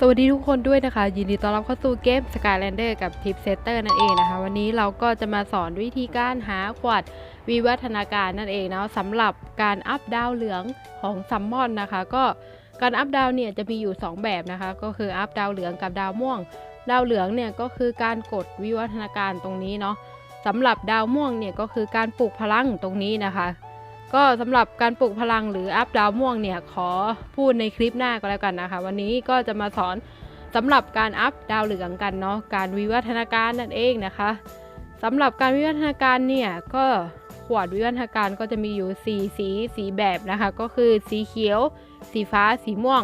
สวัสดีทุกคนด้วยนะคะ ยินดีต้อนรับเข้าสู่เกม Skylander กับ Tip Setter นั่นเองนะคะ วันนี้เราก็จะมาสอนวิธีการหาขวดวิวัฒนาการนั่นเองเนาะสำหรับการอัพดาวเหลืองของซัมมอนนะคะ ก็การอัพดาวเนี่ยจะมีอยู่ 2 แบบนะคะ ก็คืออัพดาวเหลืองกับดาวม่วง ดาวเหลืองเนี่ยก็คือการกดวิวัฒนาการตรงนี้เนาะสำหรับดาวม่วงเนี่ยก็คือการปลูกพลังตรงนี้นะคะ ก็สำหรับการปลูกพลังหรืออัพดาวม่วงเนี่ยขอพูดในคลิปหน้าก็แล้วกันนะคะ วันนี้ก็จะมาสอนสำหรับการอัพดาวเหลืองกันเนาะการวิวัฒนาการนั่นเองนะคะสำหรับการวิวัฒนาการเนี่ยก็ขวดวิวัฒนาการก็จะมีอยู่ 4 สีสีแบบนะคะ ก็คือสีเขียว สีฟ้า สีม่วง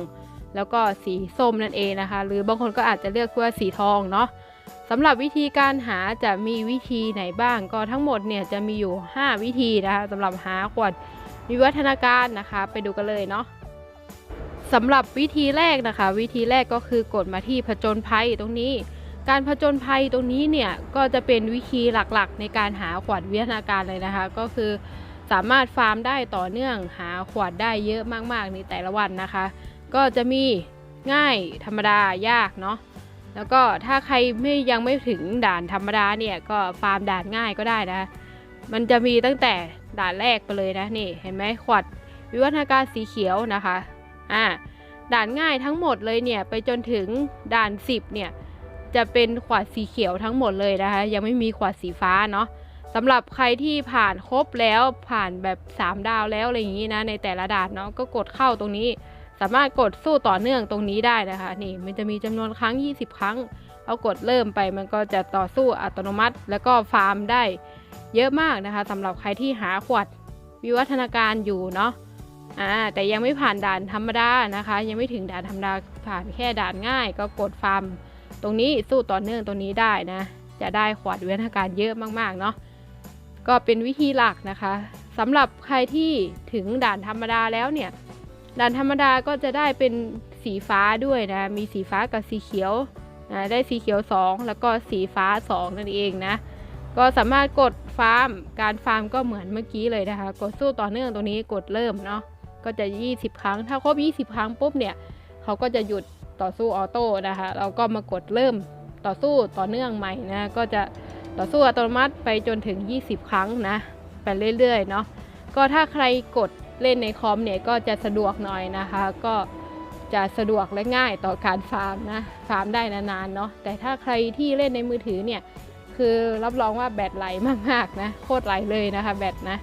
แล้วก็สีส้มนั่นเองนะคะ หรือบางคนก็อาจจะเลือกว่าสีทองเนาะ สำหรับวิธีการหาจะมีวิธีไหนบ้าง ก็ทั้งหมดเนี่ยจะมีอยู่ 5 วิธีนะคะสำหรับหาขวดวิวัฒนาการนะคะ ไปดูกันเลยเนาะสำหรับวิธีแรกนะคะ วิธีแรกก็คือกดมาที่ผจญภัยตรงนี้ การผจญภัยตรงนี้เนี่ยก็จะเป็นวิธีหลักๆ ในการหาขวดวิวัฒนาการเลยนะคะ ก็คือสามารถฟาร์มได้ต่อเนื่องหาขวดได้เยอะมากๆในแต่ละวันนะคะ ก็จะมีง่ายธรรมดายากเนาะ แล้วก็ถ้าใครไม่ยังไม่ถึงด่านธรรมดาเนี่ยก็ฟาร์มด่านง่ายก็ได้นะ มันจะมีตั้งแต่ด่านแรกไปเลยนะนี่เห็นไหมขวดวิวัฒนาการสีเขียวนะคะอ่าด่านง่ายทั้งหมดเลยเนี่ยไปจนถึงด่าน 10เนี่ยจะเป็นขวดสีเขียวทั้งหมดเลยนะคะ ยังไม่มีขวดสีฟ้าเนาะสำหรับใครที่ผ่านครบแล้วผ่านแบบ 3 ดาวแล้วอะไรอย่างนี้นะในแต่ละด่านเนาะก็กดเข้าตรงนี้ สามารถกดสู้ต่อเนื่องตรงนี้ได้นะคะ นี่มันจะมีจำนวนครั้ง 20 ครั้ง เอากดเริ่มไปมันก็จะต่อสู้อัตโนมัติ แล้วก็ฟาร์มได้เยอะมากนะคะสำหรับใครที่หาขวดวิวัฒนาการอยู่เนาะอ่าแต่ยังไม่ผ่านด่านธรรมดานะคะ ยังไม่ถึงด่านธรรมดาผ่านแค่ด่านง่าย ก็กดฟาร์มตรงนี้สู้ต่อเนื่องตรงนี้ได้นะ จะได้ขวดวิวัฒนาการเยอะมากๆเนาะก็เป็นวิธีหลักนะคะสำหรับใครที่ถึงด่านธรรมดาแล้วเนี่ย ด่านธรรมดาก็จะได้เป็นสีฟ้าด้วยนะ มีสีฟ้ากับสีเขียวนะได้สีเขียว 2 แล้วก็สีฟ้า 2 นั่นเองนะ ก็สามารถกดฟาร์ม การฟาร์มก็เหมือนเมื่อกี้เลยนะคะ กดสู้ต่อเนื่องตรงนี้กดเริ่มเนาะ ก็จะ 20 ครั้ง ถ้าครบ 20 ครั้งปุ๊บเนี่ย เขาก็จะหยุดต่อสู้ออโต้นะคะ เราก็มากดเริ่มต่อสู้ต่อเนื่องใหม่นะ ก็จะต่อสู้อัตโนมัติไปจนถึง 20 ครั้งนะ ไปเรื่อยๆ เนาะ ก็ถ้าใครกด เล่นในคอมเนี่ยก็จะสะดวกหน่อยนะคะ ก็จะสะดวกและง่ายต่อการฟาร์มนะฟาร์มได้นานๆเนาะแต่ถ้าใครที่เล่นในมือถือเนี่ยคือรับรองว่าแบตไหลมากๆนะโคตรไหลเลยนะคะแบตนะ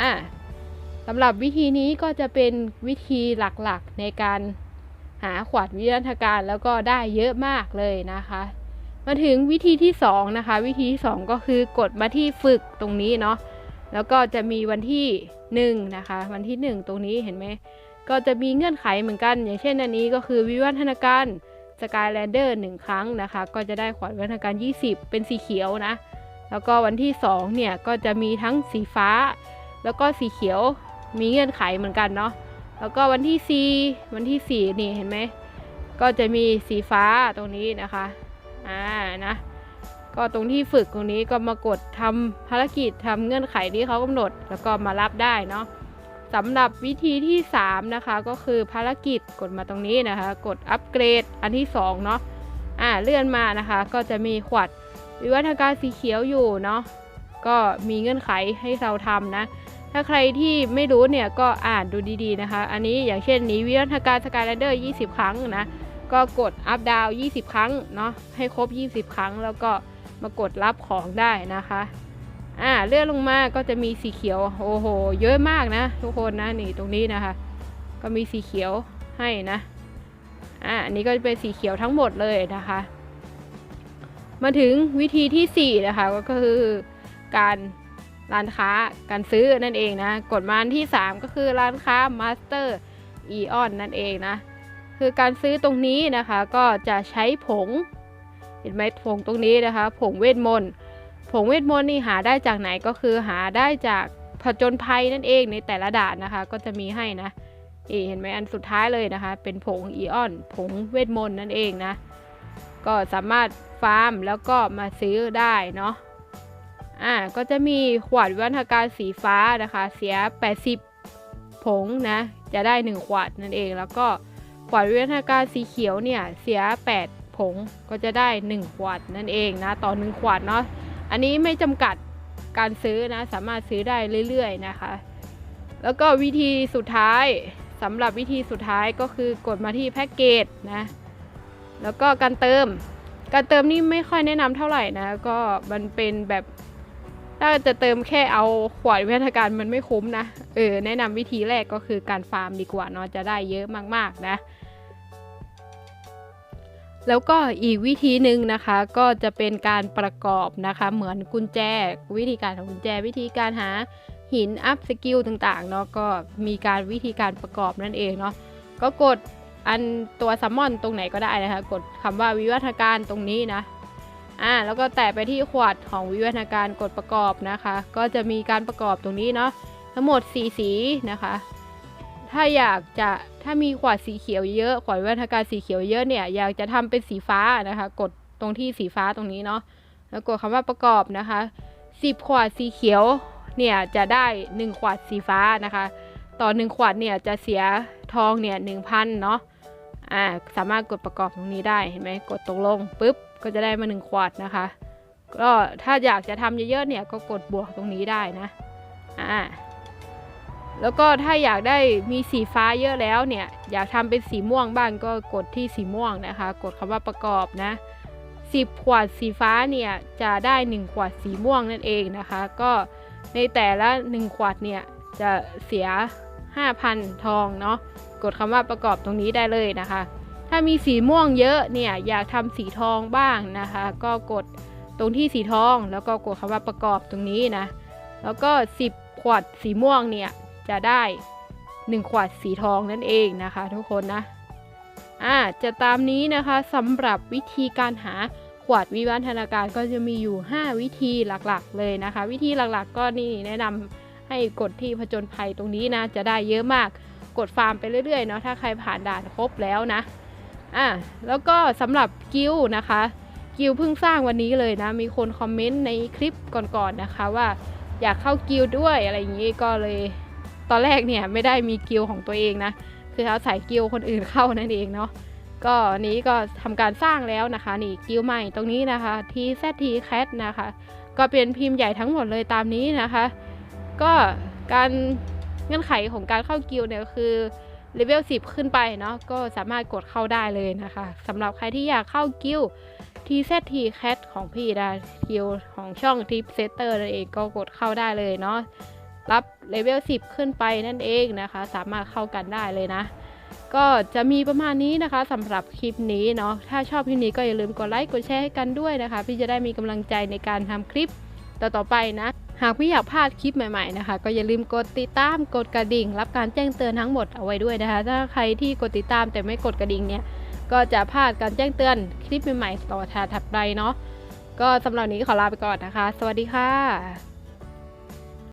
อะสำหรับวิธีนี้ก็จะเป็นวิธีหลักๆในการหาขวดวิวัฒนาการแล้วก็ได้เยอะมากเลยนะคะ มาถึงวิธีที่2นะคะวิธีที่2ก็คือกดมาที่ฝึกตรงนี้เนาะ แล้วก็จะมีวันที่1นะคะ วันที่ 1 ตรงนี้เห็นไหมก็จะมีเงื่อนไขเหมือนกัน อย่างเช่นอันนี้ก็คือวิวัฒนาการสกายแลนเดอร์หนึ่งครั้งนะคะ ก็จะได้ขวดวิวัฒนาการ 20 เป็นสีเขียวนะ แล้วก็วันที่ 2 เนี่ย ก็จะมีทั้งสีฟ้า แล้วก็สีเขียวมีเงื่อนไขเหมือนกันเนาะแล้วก็วันที่ 4 วันที่ 4 นี่เห็นไหมก็จะมีสีฟ้าตรงนี้นะคะอ่านะ ก็ตรงที่ฝึกตรงนี้ก็มากดทำภารกิจทำเงื่อนไขที่เขากำหนด แล้วก็มารับได้เนาะสำหรับวิธีที่ 3 นะคะ ก็คือภารกิจกดมาตรงนี้นะคะ กดอัปเกรดอันที่ 2 เนาะอ่าเลื่อนมานะคะ ก็จะมีขวดวิวัฒนาการสีเขียวอยู่เนาะก็มีเงื่อนไขให้เราทำนะ ถ้าใครที่ไม่รู้เนี่ยก็อ่านดูดีๆนะคะ อันนี้อย่างเช่นนี้วิวัฒนาการสกายแลนเดอร์20 ครั้งนะ ก็กดอัพดาว 20 ครั้งเนาะให้ครบ 20 ครั้งแล้วก็ มากดรับของได้นะคะอ่าเลื่อนลงมาก็จะมีสีเขียวโอ้โห เยอะมากนะ ทุกคนนะนี่ตรงนี้นะคะ ก็มีสีเขียวให้นะอ่าอันนี้ก็จะเป็นสีเขียวทั้งหมดเลยนะคะ มาถึงวิธีที่4นะคะก็คือการร้านค้าการซื้อนั่นเองนะกดมานที่ 3 ก็คือร้านค้า Master Eon นั่นเองนะคือการซื้อตรงนี้นะคะก็จะใช้ผง เห็นไหมผงตรงนี้นะคะ ผงเวทมนต์ผงเวทมนต์นี่หาได้จากไหนก็คือหาได้จากผจญภัยนั่นเองในแต่ละด่านนะคะ ก็จะมีให้นะนี่เห็นไหมอันสุดท้ายเลยนะคะ เป็นผงอีออน ผงเวทมนต์นั่นเองนะ ก็สามารถฟาร์มแล้วก็มาซื้อได้เนาะอ่าก็จะมีขวดวิวัฒนาการสีฟ้านะคะ เสีย 80 ผงนะ จะได้ 1 ขวดนั่นเอง แล้วก็ผวดวิวัฒนาการสีเขียวเนี่ย เสีย 8 ผงก็จะได้ 1 ขวดนั่นเองนะต่อ 1 ขวดเนาะอันนี้ไม่จำกัดการซื้อนะสามารถซื้อได้เรื่อยๆนะคะ แล้วก็วิธีสุดท้ายสำหรับวิธีสุดท้ายก็คือกดมาที่แพ็กเกจนะแล้วก็การเติม การเติมนี่ไม่ค่อยแนะนำเท่าไหร่นะก็มันเป็นแบบถ้าจะเติมแค่เอาขวดวิทยาการมันไม่คุ้มนะ เออ แนะนำวิธีแรกก็คือการฟาร์มดีกว่าเนาะจะได้เยอะมากๆนะ แล้วก็อีกวิธีหนึ่งนะคะก็จะเป็นการประกอบนะคะเหมือนกุญแจ วิธีการของกุญแจวิธีการหาหินอัพสกิลต่างๆเนาะก็มีการวิธีการประกอบนั่นเองเนาะก็กดอันตัวซัมมอนตรงไหนก็ได้นะคะ กดคำว่าวิวัฒนาการตรงนี้นะอ่าแล้วก็แตะไปที่ขวดของวิวัฒนาการกดประกอบนะคะ ก็จะมีการประกอบตรงนี้เนาะทั้งหมด 4 สีนะคะ ถ้าอยากจะถ้ามีขวดสีเขียวเยอะขวดวิวัฒนการสีเขียวเยอะเนี่ย อยากจะทำเป็นสีฟ้านะคะ กดตรงที่สีฟ้าตรงนี้เนาะแล้วกดคำว่าประกอบนะคะ 10 ขวดสีเขียวเนี่ยจะได้ 1 ขวดสีฟ้านะคะ ต่อ 1 ขวดเนี่ยจะเสียทองเนี่ย1,000เนาะอ่าสามารถกดประกอบตรงนี้ได้เห็นไหมกดตกลงปุ๊บก็จะได้มา 1 ขวดนะคะก็ถ้าอยากจะทำเยอะๆเนี่ยก็กดบวกตรงนี้ได้นะอ่า แล้วก็ถ้าอยากได้มีสีฟ้าเยอะแล้วเนี่ย อยากทำเป็นสีม่วงบ้างก็กดที่สีม่วงนะคะ กดคำว่าประกอบนะ10 ขวดสีฟ้าเนี่ยจะได้ 1 ขวดสีม่วงนั่นเองนะคะ ก็ในแต่ละ 1 ขวดเนี่ยจะเสีย 5,000 ทองเนาะกดคำว่าประกอบตรงนี้ได้เลยนะคะ ถ้ามีสีม่วงเยอะเนี่ยอยากทำสีทองบ้างนะคะ ก็กดตรงที่สีทอง แล้วก็กดคำว่าประกอบตรงนี้นะแล้วก็ 10 ขวดสีม่วงเนี่ย จะได้ 1 ขวดสีทองนั่นเองนะคะ ทุกคนนะอ่าจะตามนี้นะคะสำหรับวิธีการหาขวดวิวัฒนาการก็จะมีอยู่ 5 วิธีหลักๆ เลยนะคะ วิธีหลักๆ ก็นี่แนะนำให้กดที่ผจญภัยตรงนี้นะ จะได้เยอะมากกดฟาร์มไปเรื่อยๆเนาะถ้าใครผ่านด่านครบแล้วนะอะแล้วก็สำหรับกิลนะคะ กิลเพิ่งสร้างวันนี้เลยนะ มีคนคอมเมนต์ในคลิปก่อนๆนะคะว่าอยากเข้ากิลด้วยอะไรอย่างนี้ก็เลย ตอนแรกเนี่ยไม่ได้มีกิลของตัวเองนะ คือเอาใส่กิลคนอื่นเข้านั่นเองเนาะก็นี้ก็ทำการสร้างแล้วนะคะ นี่กิลใหม่ตรงนี้นะคะ TZT Cat นะคะ ก็เป็นพิมพ์ใหญ่ทั้งหมดเลยตามนี้นะคะ ก็การเงื่อนไขของการเข้ากิลเนี่ยคือเลเวล10 ขึ้นไปเนาะก็สามารถกดเข้าได้เลยนะคะสำหรับใครที่อยากเข้ากิล TZT Cat ของพี่นะกิลของช่อง Tip Setter นั่นเองก็กดเข้าได้เลยเนาะ รับเลเวล 10 ขึ้นไปนั่นเองนะคะ สามารถเข้ากันได้เลยนะ ก็จะมีประมาณนี้นะคะสำหรับคลิปนี้เนาะถ้าชอบคลิปนี้ก็อย่าลืมกดไลค์กดแชร์ให้กันด้วยนะคะ พี่จะได้มีกำลังใจในการทำคลิปต่อๆไปนะ หากไม่อยากพลาดคลิปใหม่ๆนะคะ ก็อย่าลืมกดติดตามกดกระดิ่ง รับการแจ้งเตือนทั้งหมดเอาไว้ด้วยนะคะ ถ้าใครที่กดติดตามแต่ไม่กดกระดิ่งเนี่ยก็จะพลาดการแจ้งเตือนคลิปใหม่ๆต่อถัดไปเนาะก็สำหรับนี้ขอลาไปก่อนนะคะ สวัสดีค่ะ